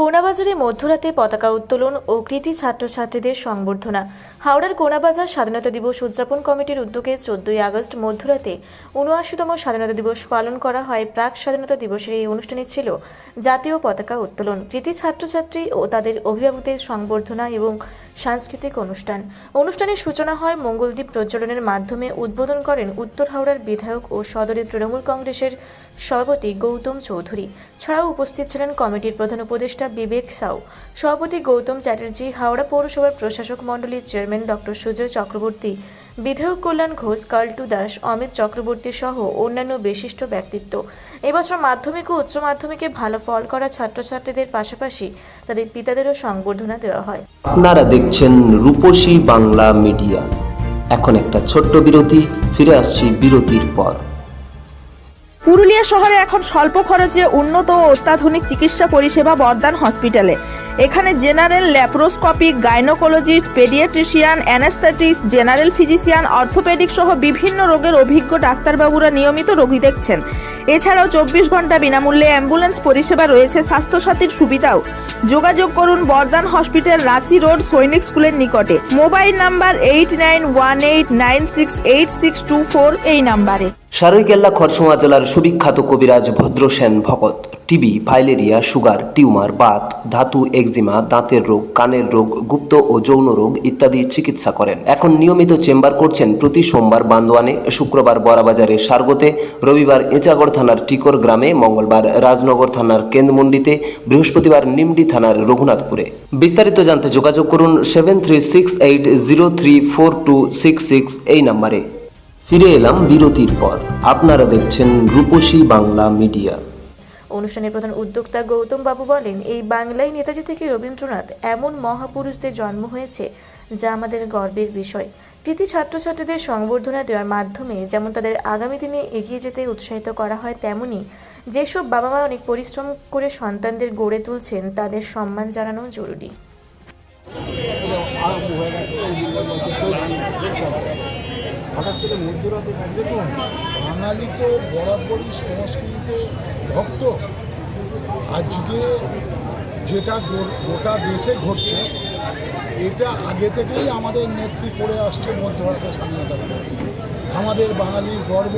কোনাবাজারে মধ্যরাতে পতাকা উত্তোলন ও কৃতি ছাত্রছাত্রীদের সংবর্ধনা। হাওড়ার কোনাবাজার স্বাধীনতা দিবস উদযাপন কমিটির উদ্যোগে চোদ্দই আগস্ট মধ্যরাতে উনআশিতম স্বাধীনতা দিবস পালন করা হয়। প্রাক স্বাধীনতা দিবসের এই অনুষ্ঠানে ছিল জাতীয় পতাকা উত্তোলন। কৃতি ছাত্রছাত্রী ও তাদের অভিভাবকদের সংবর্ধনা এবং সাংস্কৃতিক অনুষ্ঠান। অনুষ্ঠানের সূচনা হয় মঙ্গলদ্বীপ প্রজ্বলনের মাধ্যমে উদ্বোধন করেন উত্তর হাওড়ার বিধায়ক ও সদরের তৃণমূল কংগ্রেসের সভাপতি গৌতম চৌধুরী। ছাড়াও উপস্থিত ছিলেন কমিটির প্রধান উপদেষ্টা বিবেক সাউ। সভাপতি গৌতম চ্যাটার্জি, হাওড়া পৌরসভার প্রশাসক মণ্ডলীর চেয়ারম্যান ডক্টর সুজয় চক্রবর্তী বিধায়ক কল্যাণ ঘোষ কাল্টু দাস অমিত চক্রবর্তী সহ অন্যান্য বিশিষ্ট ব্যক্তিত্ব। এবছর মাধ্যমিক ও উচ্চ মাধ্যমিকে ভালো ফল করা ছাত্রছাত্রীদের পাশাপাশি তাদের পিতাদেরও সংবর্ধনা দেওয়া হয়। আপনারা দেখছেন রূপসী বাংলা মিডিয়া। এখন একটা ছোট্ট বিরতি ফিরে আসছি বিরতির পর। পুরুলিয়া শহরে এখন স্বল্প খরচে উন্নত ও অত্যাধুনিক চিকিৎসা পরিষেবা বর্ধমান হসপিটালে। এখানে general laparoscopic gynaecologist paediatrician anaesthetist general physician, orthopaedic সহ বিভিন্ন রোগের অভিজ্ঞ ডাক্তারবাবুরা নিয়মিত রোগী দেখছেন। এছাড়াও চব্বিশ ঘণ্টা বিনামূল্যে অ্যাম্বুলেন্স পরিষেবা রয়েছে, স্বাস্থ্যসাথীর সুবিধাও। যোগাযোগ করুন বর্ধমান হসপিটাল, রাঁচি রোড, সৈনিক স্কুলের নিকটে। Mobile number eight nine one eight nine six eight six two four এই নাম্বারে। সারৈকেল্লা খরসোয়া জেলার সুবিখ্যাত কবিরাজ Bhadrasen Bhakat. TB, filaria, sugar, tumour, Baat, ধাতু এক্সিমা দাঁতের রোগ, কানের রোগ, গুপ্ত ও যৌন রোগ ইত্যাদি চিকিৎসা করেন। এখন নিয়মিত চেম্বার করছেন প্রতি সোমবার বান্দোয়ানে, শুক্রবার বড়াবাজারে সারগোতে রবিবার এঁচাগড় থানার টিকর গ্রামে মঙ্গলবার রাজনগর থানার কেন্দ্রমন্ডিতে বৃহস্পতিবার নিমডি থানার রঘুনাথপুরে। বিস্তারিত জানতে যোগাযোগ করুন seven three six eight zero three four two six six এই নাম্বারে। ফিরে এলাম বিরতির পর। আপনারা দেখছেন রূপসী বাংলা মিডিয়া। অনুষ্ঠানের প্রধান উদ্যোক্তা গৌতম বাবু বলেন, এই বাংলায় নেতাজি থেকে রবীন্দ্রনাথ এমন মহাপুরুষদের জন্ম হয়েছে যা আমাদের গর্বের বিষয়। কৃতি ছাত্রছাত্রীদের সংবর্ধনা দেওয়ার মাধ্যমে যেমন তাদের আগামী দিনে এগিয়ে যেতে উৎসাহিত করা হয়, তেমনি যেসব বাবা মা অনেক পরিশ্রম করে সন্তানদের গড়ে তুলছেন, তাদের সম্মান জানানো জরুরি। বাঙালি তো বরাবরই সংস্কৃতিতে ভক্ত। আজকে যেটা গোটা দেশে ঘটছে এটা আগে থেকেই আমাদের নেত্রী করে আসছে মধ্যরাতে স্বাধীনতা আমাদের বাঙালির গর্ব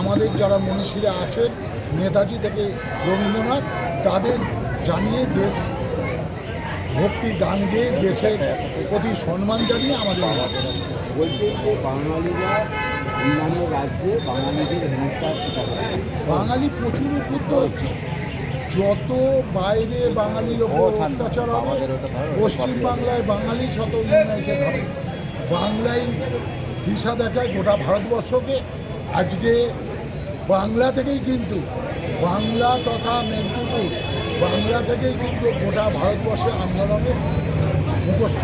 আমাদের যারা মনীষীরা আছেন নেতাজি থেকে রবীন্দ্রনাথ তাদের জানিয়ে দেশ ভক্তি গান গেয়ে দেশের প্রতি সম্মান জানিয়ে আমাদের বলছে যে বাঙালিরা অন্যান্য রাজ্যে বাঙালিদের বাঙালি প্রচুর উপদ্র হচ্ছে। যত বাইরে বাঙালির ওপর ও, ঠান্ডা। অত্যাচার হবে আমাদেরও তো ভালো। পশ্চিম বাংলায় বাঙালি শত বাংলায় দিশা দেখায় গোটা ভারতবর্ষকে। আজকে বাংলা থেকেই কিন্তু বাংলা তথা মেদিনীপুর বাংলা থেকেই কিন্তু গোটা ভারতবর্ষে আন্দোলনের মুখোশ।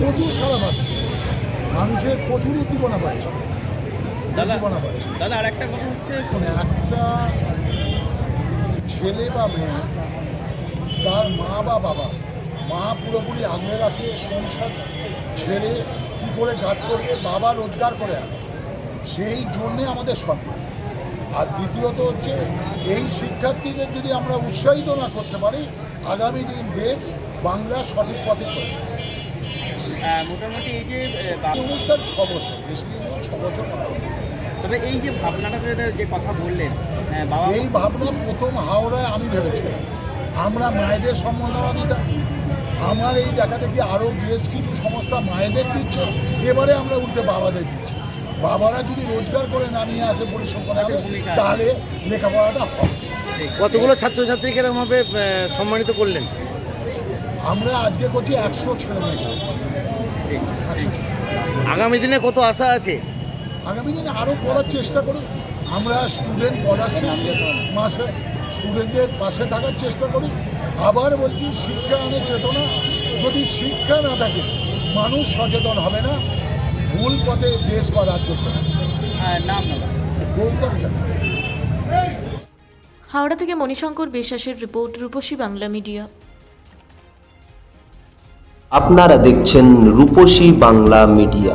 প্রচুর সারা পাচ্ছে। মানুষের প্রচুর উদ্দীপনা পাচ্ছে। পাচ্ছে দাদা আর একটা কথা হচ্ছে একটা ছেলে বা মেয়ে তার মা বা বাবা মা পুরোপুরি আগলে রাখে সংসার ছেলে কী করে গাছ করবে বাবা রোজগার করে আনে। সেই জন্যে আমাদের সম্মান আর দ্বিতীয়ত হচ্ছে এই শিক্ষার্থীদের যদি আমরা উৎসাহিত না করতে পারি আগামী দিন দেশ বাংলা সঠিক পথে চলবে। আহ, মোটামুটি এই যে অনুষ্ঠান ছ বছর বেশি ছ বছর। তবে এই যে ভাবনাটা যে- যে কথা বললেন বাবা এই ভাবনা প্রথম হাওড়ায় আমি ভেবেছিলাম। আমরা মায়েদের সম্বর্ধনা দিতাম আমার এই দেখা দেখি আরও বেশ কিছু সংস্থা মায়েদের দিচ্ছে এবারে আমরা উল্টে বাবাদের দিচ্ছি। বাবারা যদি রোজগার করে না নিয়ে আসে পরিশ্রম করে তাহলে লেখাপড়াটা হবে। কতগুলো ছাত্রছাত্রীকে এরকমভাবে সম্মানিত করলেন? আমরা আজকে করছি একশো ছেলে মেয়ে। আগামী দিনে কত আশা আছে? আগামী দিনে আরও করার চেষ্টা করি আমরা স্টুডেন্ট পড়াচ্ছি মাসে স্টুডেন্টদের পাশে থাকার চেষ্টা করি আবার বলছি শিক্ষা আনে চেতনা। যদি শিক্ষা না থাকে মানুষ সচেতন হবে না। ভুল পথে দেশ বা রাজ্য চলে নাম চ্যাটার্জি। হাওড়া থেকে মণিশঙ্কর বিশ্বাসের রিপোর্ট রূপসী বাংলা মিডিয়া। আপনারা দেখছেন রূপসী বাংলা মিডিয়া।